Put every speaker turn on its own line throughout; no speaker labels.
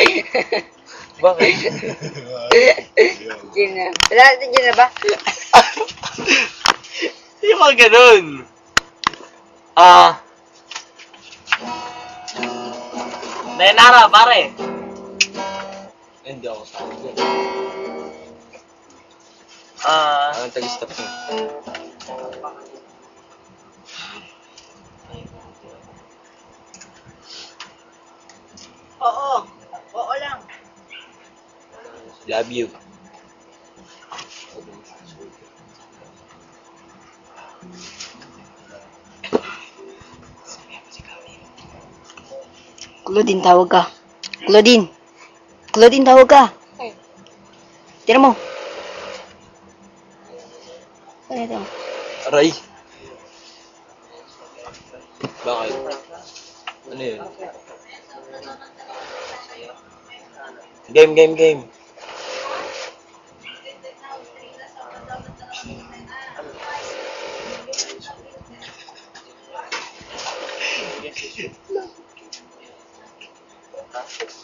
Bakit?
Gin na. Wala natin gin na ba?
Hindi mga ganun. Ah. Dayanara, pare.
Hindi ako sa akin.
Ah.
Anong tag-stop niyo?
Oo.
Love you.
Claudine, tawag ka. Claudine. Claudine, tawag ka. Tira mo. Ano ito?
Aray! Bakit? Ano yun? Game, game, game.
Wala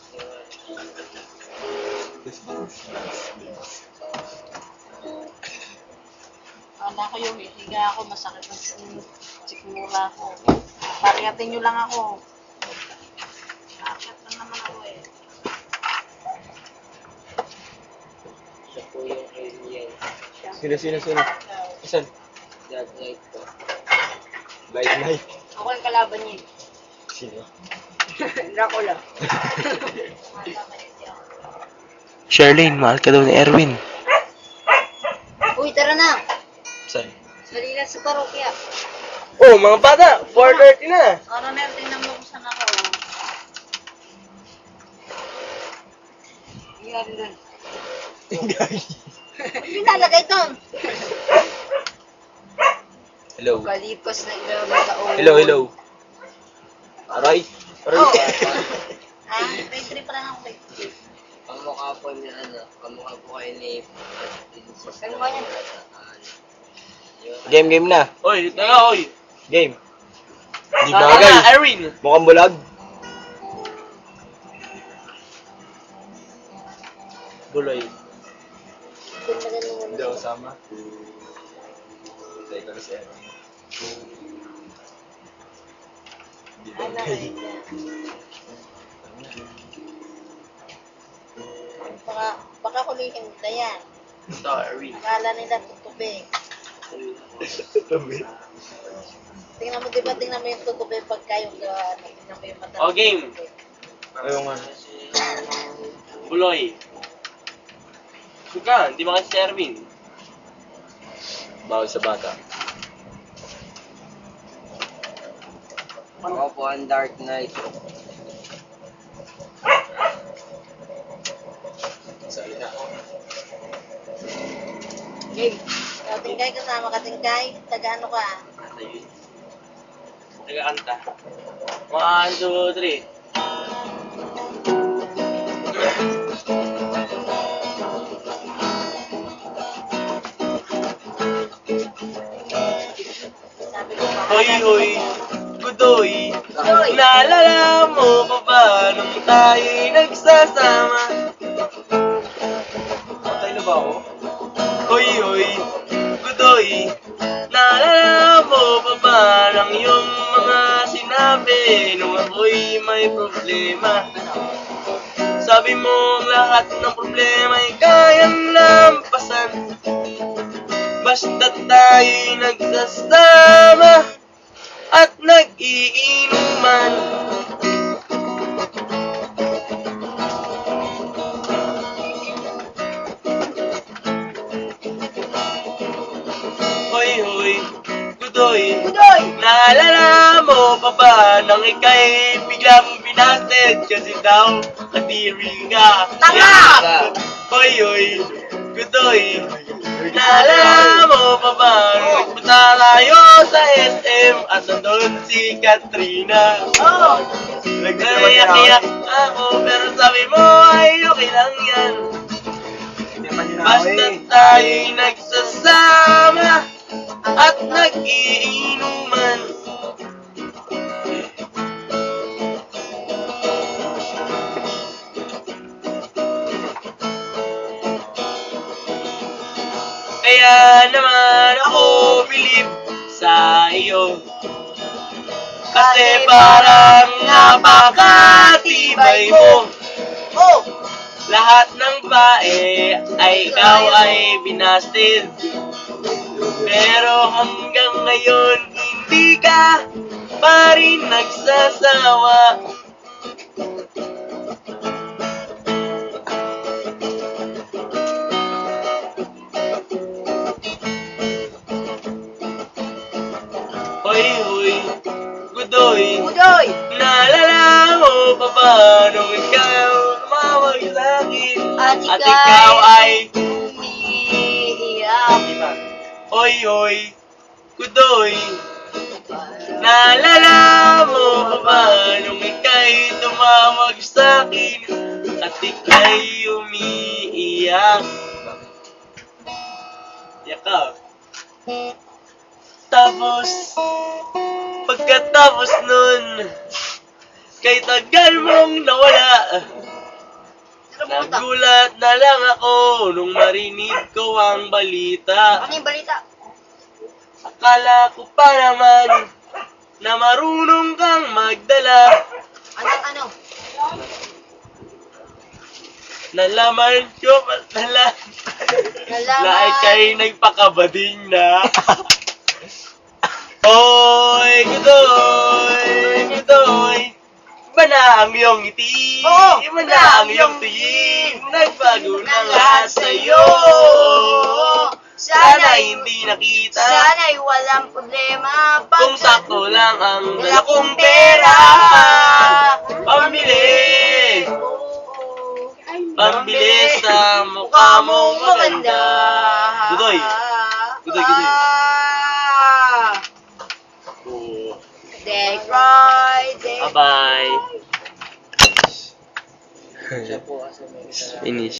ko yung hihiga ako, masakit ang sikmura ko. Pariatin nyo lang ako. Akit na naman ako eh.
Siya po yung alien.
Sino, sino, sino? Isan?
That night po.
Light night.
Ako yung kalaban niya.
Sino?
Dracula.
Charlene, mahal ka daw ni Erwin.
Uy, tara na.
Saan?
Salila sa parokya.
Oh, mga bata, 4.30 na.
Coronel, tingnan mo kung saan ako.
Yan dun.
Gagi.
Hindi nalagay ito.
Hello.
Kalipas na ilang taon.
Hello, hello. Aray! Aray!
Oh.
Ha? May trip lang ako eh.
Kamukha po ni ano, kamukha po kayo ni Princess.
Ano yan?
game, game na.
Oy, tanga, oy.
Game. Di bagay.
na, Erwin.
Mukhang bulag.
Buloy.
Hindi ako sama. Tay ko na
Eh. Baka, baka hulihin nila yan.
Erwin.
Akala nila tutubig.
Tabi.
Tingnan mo, di ba tingnan mo yung tutubig pagka yung gawa, tingnan mo yung mata.
Oh, game.
Ayaw nga.
Buloy. Suka, hindi ba kasi si Erwin?
Bawal sa bata.
Ako po ang Dark Knight.
Salita.
Game.
O, tingkay kasama ka, tingkay. Taga ano ka?
Asa yun? Nagkakanta. One, two, three. Hoy, hoy, kudoy. Naalala mo pa ba nung nagsasama?
Patay na ba ako?
Hoy, hoy, kudoy. Naalala mo pa ba ng iyong mga sinabi nung ako'y may problema? Sabi mo ang lahat ng problema ay kayang lampasan Basta tayo'y nagsasama at nag-iinuman Hoy, hoy, kudoy
Kudoy!
Naalala mo pa ba nang ika'y biglang binasted kasi daw kadiri ka?
Tama!
Hoy, hoy, kudoy. Naalala mo pa ba nagpunta tayo sa SM at nandun si Katrina?
Oo.
Nagsayak-iyak ako pero sabi mo ay okay lang yan. Basta tayo'y nagsasama at nag-iinuman. Kaya naman ako bilib sa iyo. Kasi parang napakatibay mo.
Oh!
Lahat ng bae ay ikaw ay binasted. Pero hanggang ngayon hindi ka pa rin nagsasawa gudoy
Udoy!
Naalala mo pa ba nung ikaw tumawag sa akin?
At
At
ika'y-
ikaw ay
Umiiyak.
Hoy, hoy, gudoy Naalala mo pa ba nung ika'y tumawag sa akin? At ika'y umiiyak. Yaka Tapos Pagkatapos nun Kay tagal mong nawala Nagulat na lang ako nung marinig ko ang balita
Ano yung balita?
Akala ko pa naman na marunong kang magdala
Anong ano?
Nalaman ko pala
Nalaman.
na ikay nagpakabading na Oy, gudoy, gudoy Iba na ang iyong ngiti
Oo,
Iba na ang iyong tingin. Nagbago na lahat sa'yo. Sana hindi nakita.
Sana'y walang problema pag
Kung sakto lang ang dala kong pera. Pambili. Pambili sa mukha mong maganda. Gudoy. Gudoy, gudoy.
Ah.
Oh,
Day Friday.
Bye-bye. Finish